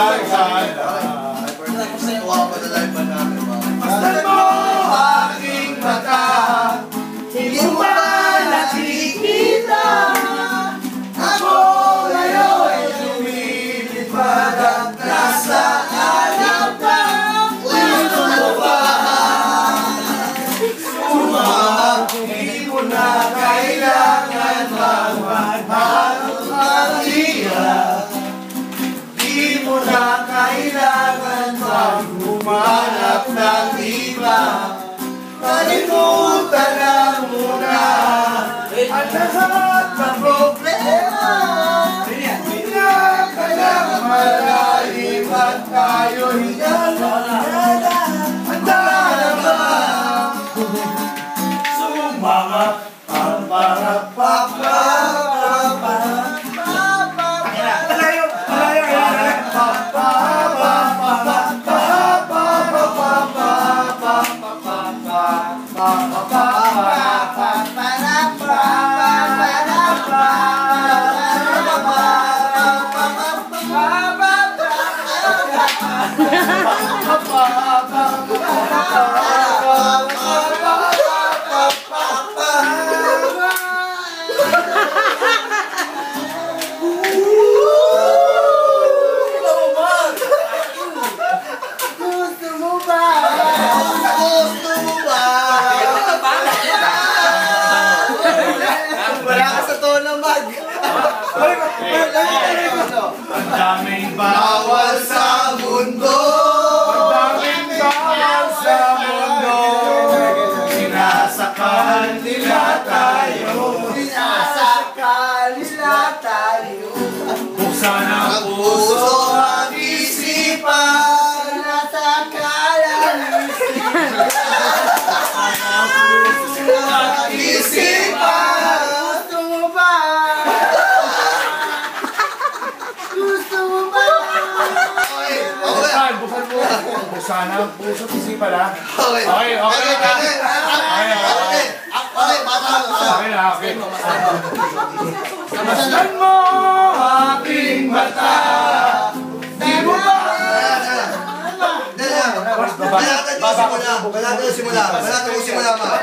Time. high. Kalimutan na muna Ang lahat ng problema Huwag ka lang malalim At tayo hingala Handa na ba? Sumama Ang para Sa tono mag. Ang daming bawal sa mundo. Ang daming bawal sa mundo Sinasakal nila tayo Sinasakal nila tayo. Buksan ang puso at isipan. Buksan ang puso at isipan ha Okay. Okay, okay. Okay, okay. Okay, okay. Okay, bata. Okay na, okay Masdan mo aking mata Di mo ba Kailangan yung simula. Kailangan yung simula. Kailangan yung simula, ma.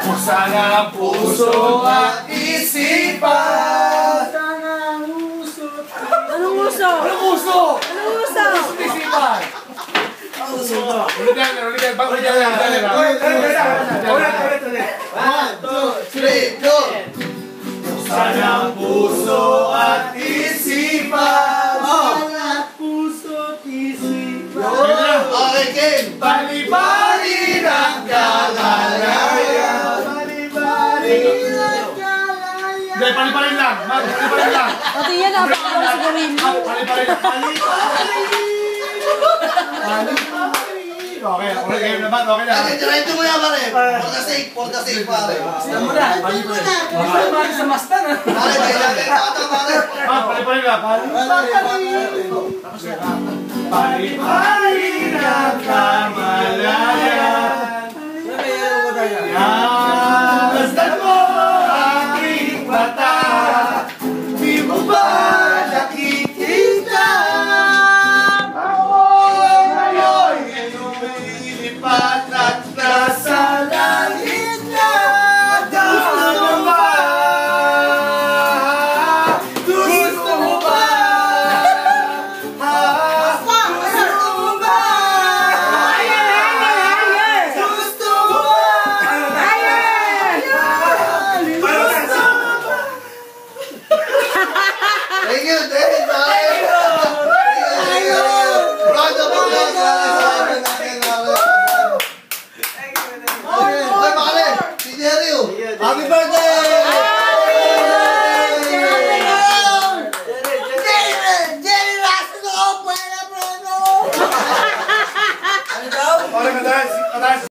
Buksan ang puso at Ulitin, ulitin, bang ulitin, ulitin, ulitin One, two, three, go! Buksan ang puso at isipan Okay, game! Bali-bali ng kalagayan Hindi, pali-pali lang Mag, pali-pali lang Pati yan, napakalaw sa gawin mo. Pali-pali lang Okay, okay game naman, okay na Okay, diretso mo yan, pare. For the sake, for the sake, pare. Okay, kailangan yung bata, pare. Ah, pali-pali lang Pali-pali ng kamalayan